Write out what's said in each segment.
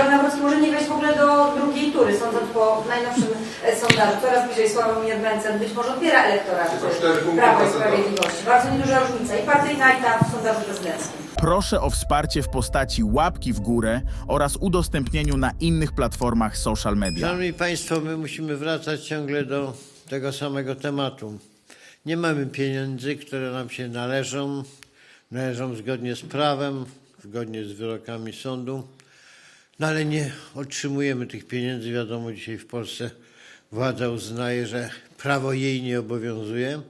Karol Nawrocki może nie wejść w ogóle do drugiej tury, sądząc po najnowszym e, sondażu. Coraz bliżej Sławomir Mencen być może odbiera elektorat punkty Prawa i. Sprawiedliwości. Bardzo nieduża różnica i partyjna i ta w sondażu prezydenckim. Proszę o wsparcie w postaci łapki w górę oraz udostępnieniu na innych platformach social media. Szanowni Państwo, my musimy wracać ciągle do tego samego tematu. Nie mamy pieniędzy, które nam się należą, należą zgodnie z prawem, zgodnie z wyrokami sądu, no ale nie otrzymujemy tych pieniędzy. Wiadomo, dzisiaj w Polsce władza uznaje, że prawo jej nie obowiązuje.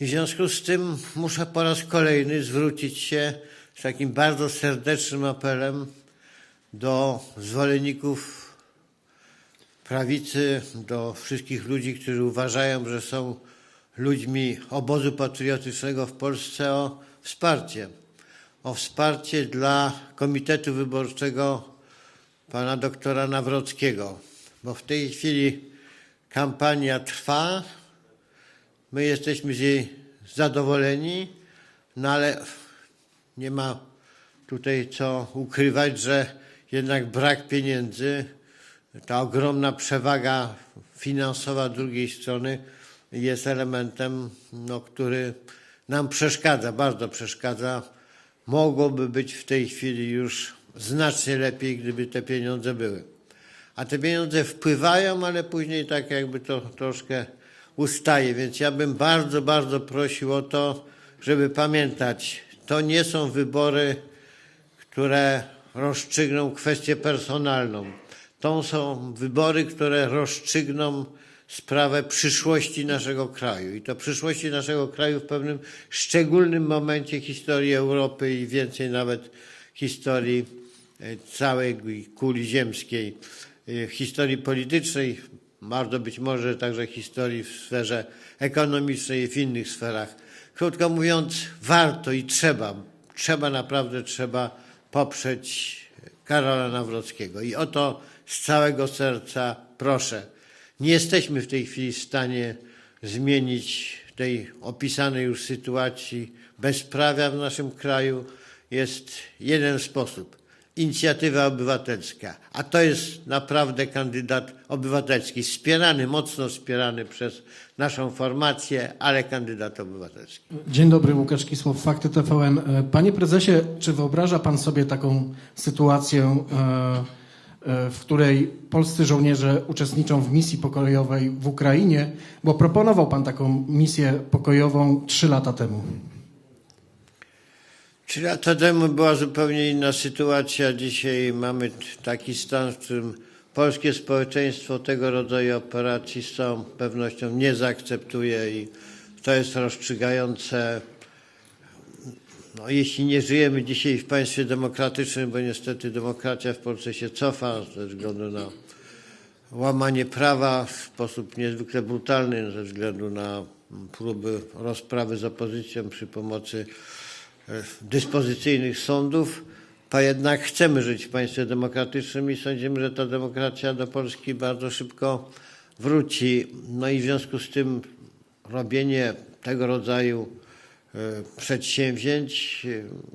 I w związku z tym muszę po raz kolejny zwrócić się z takim bardzo serdecznym apelem do zwolenników prawicy, do wszystkich ludzi, którzy uważają, że są ludźmi obozu patriotycznego w Polsce o wsparcie. O wsparcie dla Komitetu Wyborczego pana doktora Nawrockiego, bo w tej chwili kampania trwa, my jesteśmy z jej zadowoleni, no ale nie ma tutaj co ukrywać, że jednak brak pieniędzy, ta ogromna przewaga finansowa drugiej strony jest elementem, no, który nam przeszkadza, bardzo przeszkadza. Mogłoby być w tej chwili już znacznie lepiej, gdyby te pieniądze były. A te pieniądze wpływają, ale później tak jakby to troszkę ustaje. Więc ja bym bardzo, bardzo prosił o to, żeby pamiętać, to nie są wybory, które rozstrzygną kwestię personalną. To są wybory, które rozstrzygną sprawę przyszłości naszego kraju. I to przyszłości naszego kraju w pewnym szczególnym momencie historii Europy i więcej nawet historii całej kuli ziemskiej, e, historii politycznej, bardzo być może także historii w sferze ekonomicznej i w innych sferach. Krótko mówiąc, warto i trzeba, trzeba naprawdę trzeba poprzeć Karola Nawrockiego. I o to z całego serca proszę. Nie jesteśmy w tej chwili w stanie zmienić tej opisanej już sytuacji bezprawia w naszym kraju. Jest jeden sposób. Inicjatywa obywatelska. A to jest naprawdę kandydat obywatelski. Wspierany, mocno wspierany przez naszą formację, ale kandydat obywatelski. Dzień dobry, Łukasz Kisłow, Fakty TVN. E, Panie prezesie, czy wyobraża pan sobie taką sytuację, e, e, w której polscy żołnierze uczestniczą w misji pokojowej w Ukrainie? Bo proponował pan taką misję pokojową trzy lata temu. Trzy lata temu była zupełnie inna sytuacja. Dzisiaj mamy taki stan, w którym polskie społeczeństwo tego rodzaju operacji z całą pewnością nie zaakceptuje i to jest rozstrzygające. No, jeśli nie żyjemy dzisiaj w państwie demokratycznym, bo niestety demokracja w Polsce się cofa ze względu na łamanie prawa w sposób niezwykle brutalny, ze względu na próby rozprawy z opozycją przy pomocy dyspozycyjnych sądów, a jednak chcemy żyć w państwie demokratycznym i sądzimy, że ta demokracja do Polski bardzo szybko wróci. No i w związku z tym robienie tego rodzaju e, przedsięwzięć,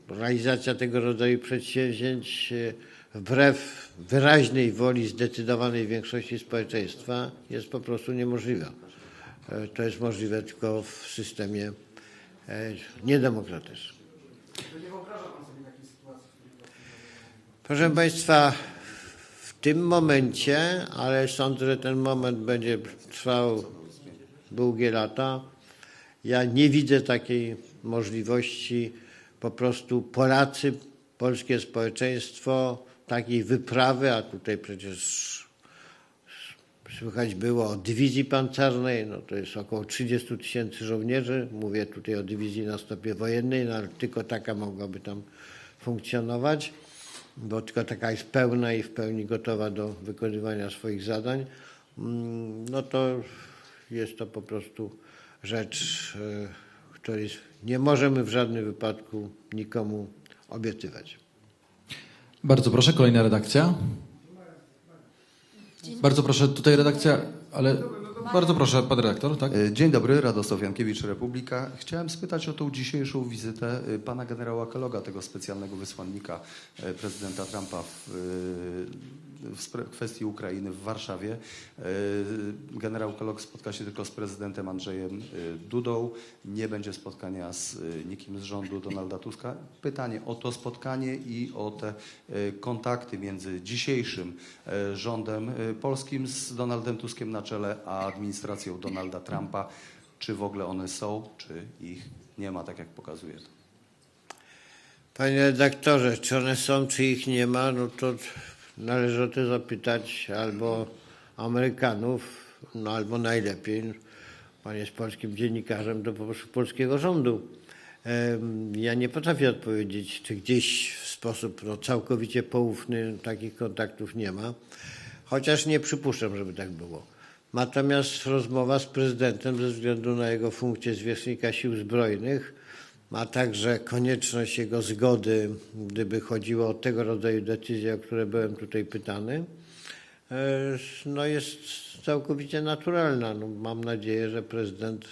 e, realizacja tego rodzaju przedsięwzięć e, wbrew wyraźnej woli zdecydowanej większości społeczeństwa jest po prostu niemożliwa. To jest możliwe tylko w systemie niedemokratycznym. Proszę Państwa, w tym momencie, ale sądzę, że ten moment będzie trwał długie lata, ja nie widzę takiej możliwości. Po prostu Polacy, polskie społeczeństwo takiej wyprawy, a tutaj przecież słychać było o dywizji pancernej, no to jest około 30 tysięcy żołnierzy. Mówię tutaj o dywizji na stopie wojennej, no ale tylko taka mogłaby tam funkcjonować, bo tylko taka jest pełna i w pełni gotowa do wykonywania swoich zadań. Mm, No to jest to po prostu rzecz, e, której nie możemy w żadnym wypadku nikomu obiecywać. Bardzo proszę, kolejna redakcja. Bardzo proszę, tutaj redakcja, ale bardzo proszę, pan redaktor, tak? E, Dzień dobry, Radosław Jankiewicz, Republika. Chciałem spytać o tą dzisiejszą wizytę e, pana generała Kelloga, tego specjalnego wysłannika e, prezydenta Trumpa w w kwestii Ukrainy w Warszawie. E, Generał Kolok spotka się tylko z prezydentem Andrzejem e, Dudą. Nie będzie spotkania z e, nikim z rządu Donalda Tuska. Pytanie o to spotkanie i o te kontakty między dzisiejszym rządem polskim z Donaldem Tuskiem na czele, a administracją Donalda Trumpa. Czy w ogóle one są, czy ich nie ma, tak jak pokazuje to. Panie redaktorze, czy one są, czy ich nie ma, no to należy o to zapytać albo Amerykanów, no albo najlepiej, pan jest polskim dziennikarzem, to po prostu polskiego rządu. Ja nie potrafię odpowiedzieć, czy gdzieś w sposób no, całkowicie poufny takich kontaktów nie ma, chociaż nie przypuszczam, żeby tak było. Natomiast rozmowa z prezydentem ze względu na jego funkcję zwierzchnika sił zbrojnych, a także konieczność jego zgody, gdyby chodziło o tego rodzaju decyzje, o które byłem tutaj pytany, e, no jest całkowicie naturalna. No, mam nadzieję, że prezydent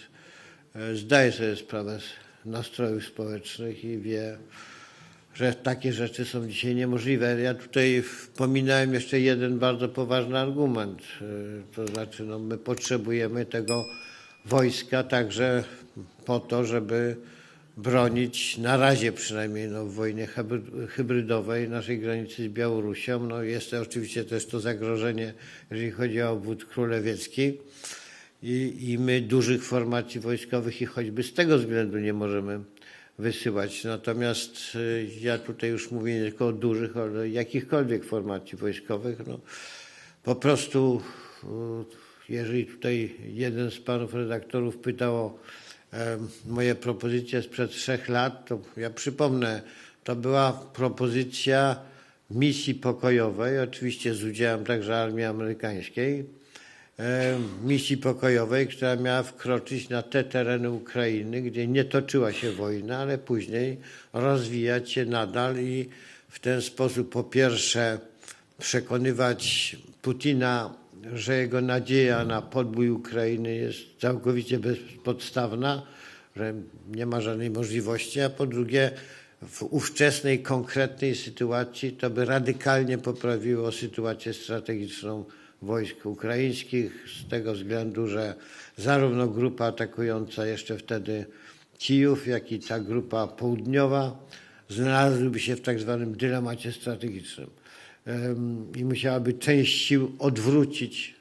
e, zdaje sobie sprawę z nastrojów społecznych i wie, że takie rzeczy są dzisiaj niemożliwe. Ja tutaj pominąłem jeszcze jeden bardzo poważny argument. E, To znaczy, no, my potrzebujemy tego wojska także po to, żeby bronić na razie przynajmniej no, w wojnie hybry- hybrydowej naszej granicy z Białorusią. No, jest to oczywiście też to zagrożenie, jeżeli chodzi o obwód królewiecki. I, I my dużych formacji wojskowych i choćby z tego względu nie możemy wysyłać. Natomiast y, ja tutaj już mówię nie tylko o dużych, ale jakichkolwiek formacji wojskowych. No, po prostu, y, jeżeli tutaj jeden z panów redaktorów pytał o moje propozycje sprzed trzech lat, to ja przypomnę, to była propozycja misji pokojowej, oczywiście z udziałem także armii amerykańskiej, misji pokojowej, która miała wkroczyć na te tereny Ukrainy, gdzie nie toczyła się wojna, ale później rozwijać się nadal i w ten sposób po pierwsze przekonywać Putina, że jego nadzieja na podbój Ukrainy jest całkowicie bezpodstawna, że nie ma żadnej możliwości, a po drugie w ówczesnej, konkretnej sytuacji to by radykalnie poprawiło sytuację strategiczną wojsk ukraińskich z tego względu, że zarówno grupa atakująca jeszcze wtedy Kijów, jak i ta grupa południowa znalazłyby się w tak zwanym dylemacie strategicznym i musiałaby część sił odwrócić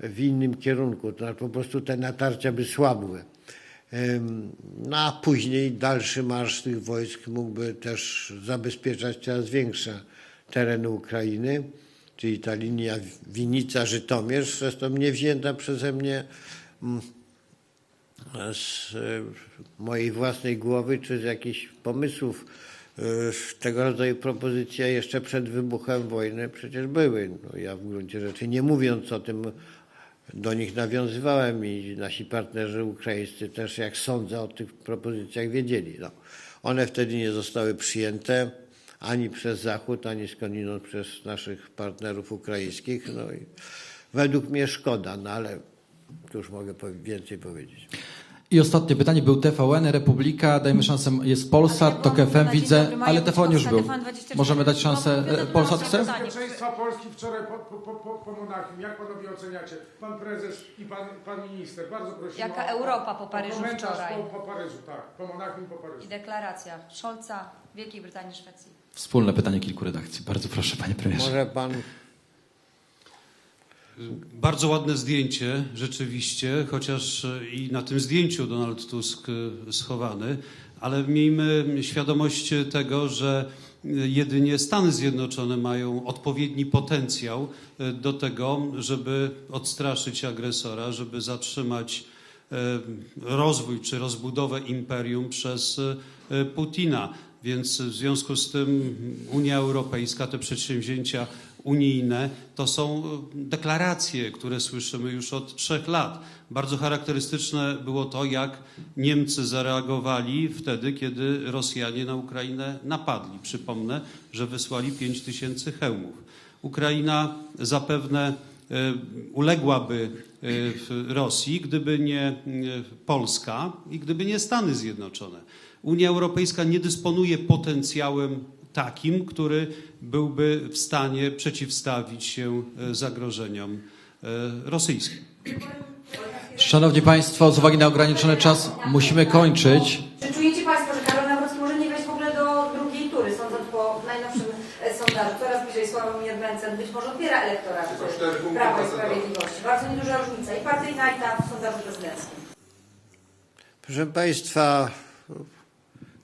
w innym kierunku. To znaczy po prostu te natarcia by słabły. No a później dalszy marsz tych wojsk mógłby też zabezpieczać coraz większe tereny Ukrainy, czyli ta linia Winica-Żytomierz, zresztą nie wzięta przeze mnie mm, z e, mojej własnej głowy, czy z jakichś pomysłów tego rodzaju propozycje jeszcze przed wybuchem wojny przecież były. No, ja w gruncie rzeczy nie mówiąc o tym, do nich nawiązywałem i nasi partnerzy ukraińscy też, jak sądzę, o tych propozycjach wiedzieli. No. One wtedy nie zostały przyjęte ani przez Zachód, ani skądinąd przez naszych partnerów ukraińskich. No i według mnie szkoda, no ale cóż mogę powie- więcej powiedzieć. I ostatnie pytanie był TVN, Republika, dajmy szansę, jest Polsat, TOK FM, widzę, ale TVN już był. Możemy dać szansę, e, Polsat chce? Bezpieczeństwa Polski wczoraj po, po, po, po, po Monachium. Jak panowie oceniacie? Pan prezes i pan, pan minister. Bardzo prosimy Jaka o, Europa po Paryżu komentarz wczoraj. Po, po Paryżu, tak. Po Monachium, po Paryżu. I deklaracja Scholza, Wielkiej Brytanii, Szwecji. Wspólne pytanie kilku redakcji. Bardzo proszę, panie premierze. Może pan Bardzo ładne zdjęcie, rzeczywiście, chociaż e, i na tym zdjęciu Donald Tusk e, schowany, ale miejmy świadomość tego, że e, jedynie Stany Zjednoczone mają odpowiedni potencjał do tego, żeby odstraszyć agresora, żeby zatrzymać rozwój czy rozbudowę imperium przez Putina. Więc w związku z tym Unia Europejska, te przedsięwzięcia unijne, to są e, deklaracje, które słyszymy już od trzech lat. Bardzo charakterystyczne było to, jak Niemcy zareagowali wtedy, kiedy Rosjanie na Ukrainę napadli. Przypomnę, że wysłali 5 tysięcy hełmów. Ukraina zapewne e, uległaby e, Rosji, gdyby nie Polska i gdyby nie Stany Zjednoczone. Unia Europejska nie dysponuje potencjałem takim, który byłby w stanie przeciwstawić się e, zagrożeniom e, rosyjskim. Szanowni Państwo, z uwagi na ograniczony czas musimy kończyć. Czy czujecie Państwo, że Karol Nawrocki może nie wejść w ogóle do drugiej tury, sądząc po najnowszym e, sondażu? Coraz bliżej Sławomir Mencen być może odbiera elektorat Prawa i Sprawiedliwości. Bardzo nieduża różnica i partyjna, i ta w sondażu prezydenckim. Proszę Państwa,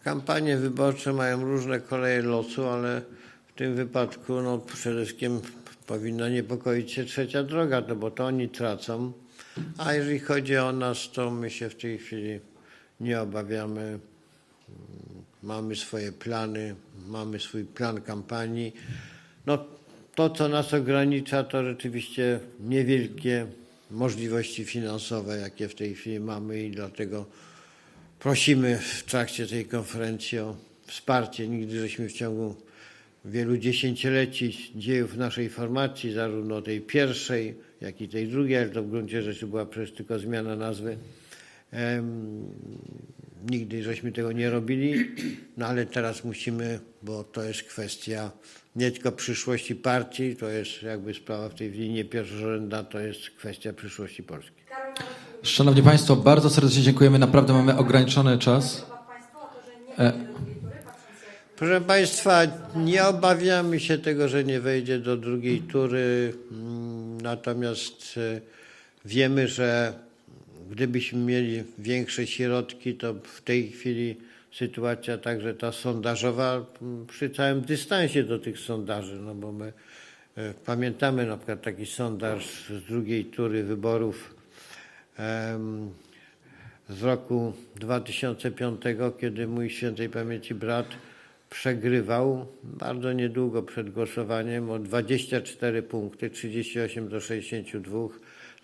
kampanie wyborcze mają różne koleje losu, ale w tym wypadku no, przede wszystkim powinna niepokoić się trzecia droga, no bo to oni tracą. A jeżeli chodzi o nas, to my się w tej chwili nie obawiamy. Mamy swoje plany, mamy swój plan kampanii. No, to, co nas ogranicza, to rzeczywiście niewielkie możliwości finansowe, jakie w tej chwili mamy i dlatego prosimy w trakcie tej konferencji o wsparcie. Nigdy żeśmy w ciągu wielu dziesięcioleci dziejów naszej formacji, zarówno tej pierwszej, jak i tej drugiej, ale to w gruncie rzeczy była przecież tylko zmiana nazwy, em, nigdy żeśmy tego nie robili, no ale teraz musimy, bo to jest kwestia nie tylko przyszłości partii, to jest jakby sprawa w tej nie pierwszorzędna, to jest kwestia przyszłości Polski. Szanowni Państwo, bardzo serdecznie dziękujemy. Naprawdę mamy ograniczony czas. E, Proszę Państwa, nie obawiamy się tego, że nie wejdzie do drugiej tury, mm, natomiast e, wiemy, że gdybyśmy mieli większe środki, to w tej chwili sytuacja także ta sondażowa przy całym dystansie do tych sondaży, no bo my e, pamiętamy na przykład taki sondaż z drugiej tury wyborów z roku 2005, kiedy mój świętej pamięci brat przegrywał bardzo niedługo przed głosowaniem o 24 punkty, 38 do 62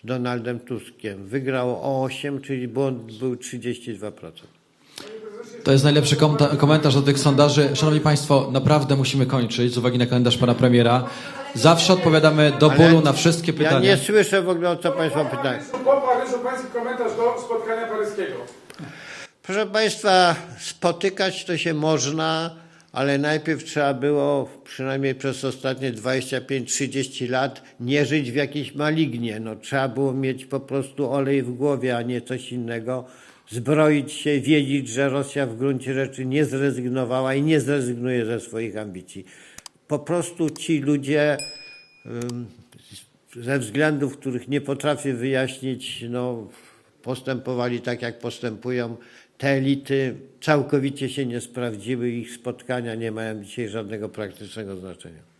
z Donaldem Tuskiem. Wygrał o 8, czyli błąd był 32%. To jest najlepszy kom- komentarz do tych sondaży. Szanowni Państwo, naprawdę musimy kończyć z uwagi na kalendarz Pana Premiera. Zawsze odpowiadamy do Ale bólu na wszystkie Ja pytania. nie słyszę w ogóle o co Państwo pytają. Paryżu Pański komentarz do spotkania paryskiego. Proszę Państwa, spotykać to się można, ale najpierw trzeba było, przynajmniej przez ostatnie 25-30 lat, nie żyć w jakiejś malignie. No, trzeba było mieć po prostu olej w głowie, a nie coś innego. Zbroić się, wiedzieć, że Rosja w gruncie rzeczy nie zrezygnowała i nie zrezygnuje ze swoich ambicji. Po prostu ci ludzie ze względów, których nie potrafię wyjaśnić, no, postępowali tak, jak postępują. Te elity całkowicie się nie sprawdziły, ich spotkania nie mają dzisiaj żadnego praktycznego znaczenia.